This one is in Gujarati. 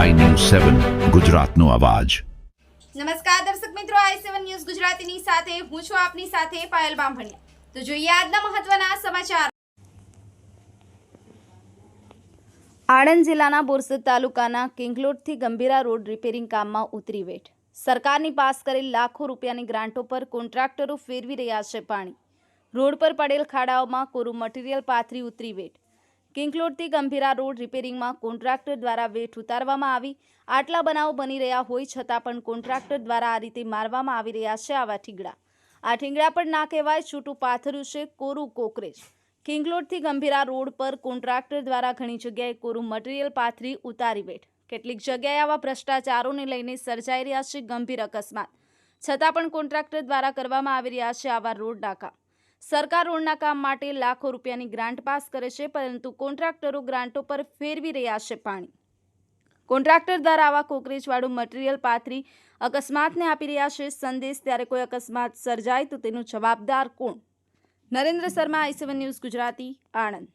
સેવન ગુજરાતનો અવાજ. નમસ્કાર દર્શક મિત્રો આઈ સેવન ન્યૂઝ ગુજરાતીની સાથે હું છું આપની સાથે પાયલ બામભણિયા. તો જોઈએ આજના મહત્વના સમાચાર. આણંદ જિલ્લાના બોરસદ તાલુકાના કિંગલોટથી ગંભીરા રોડ રિપેરિંગ કામમાં ઉતરી વેઠ. સરકારની પાસ કરેલ લાખો રૂપિયાની ગ્રાન્ટો પર કોન્ટ્રાક્ટરો ફેરવી રહ્યા છે પાણી. રોડ પર પડેલ ખાડાઓમાં કોરું મટીરીયલ પાથરી ઉતરી વેઠ. કિંગલોટથી ગંભીરા રોડ રિપેરિંગમાં કોન્ટ્રાક્ટર દ્વારા વેઠ ઉતારવામાં આવી. આટલા બનાવો બની રહ્યા હોય છતાં પણ કોન્ટ્રાક્ટર દ્વારા આ રીતે મારવામાં આવી રહ્યા છે આવા ઠીંગડા. આ ઠીંગડા પણ ના કહેવાય છૂટું પાથર્યું છે કોરું કોકરેજ. કિંગલોટથી ગંભીરા રોડ પર કોન્ટ્રાક્ટર દ્વારા ઘણી જગ્યાએ કોરું મટીરિયલ પાથરી ઉતારી વેઠ. કેટલીક જગ્યાએ આવા ભ્રષ્ટાચારોને લઈને સર્જાઈ રહ્યા છે ગંભીર અકસ્માત. છતાં પણ કોન્ટ્રાક્ટર દ્વારા કરવામાં આવી રહ્યા છે આવા રોડ કામ સરકાર રોડના કામ માટે લાખો રૂપિયાની ગ્રાન્ટ પાસ કરે છે, પરંતુ કોન્ટ્રાક્ટરો ગ્રાન્ટો પર ફેરવી રહ્યા છે પાણી. કોન્ટ્રાક્ટર દ્વારા આવા કોકરેજવાળું મટીરિયલ પાથરી અકસ્માતને આપી રહ્યા છે સંદેશ. ત્યારે કોઈ અકસ્માત સર્જાય તો તેનું જવાબદાર કોણ? Narendra Sharma, I news Gujarati, Anand.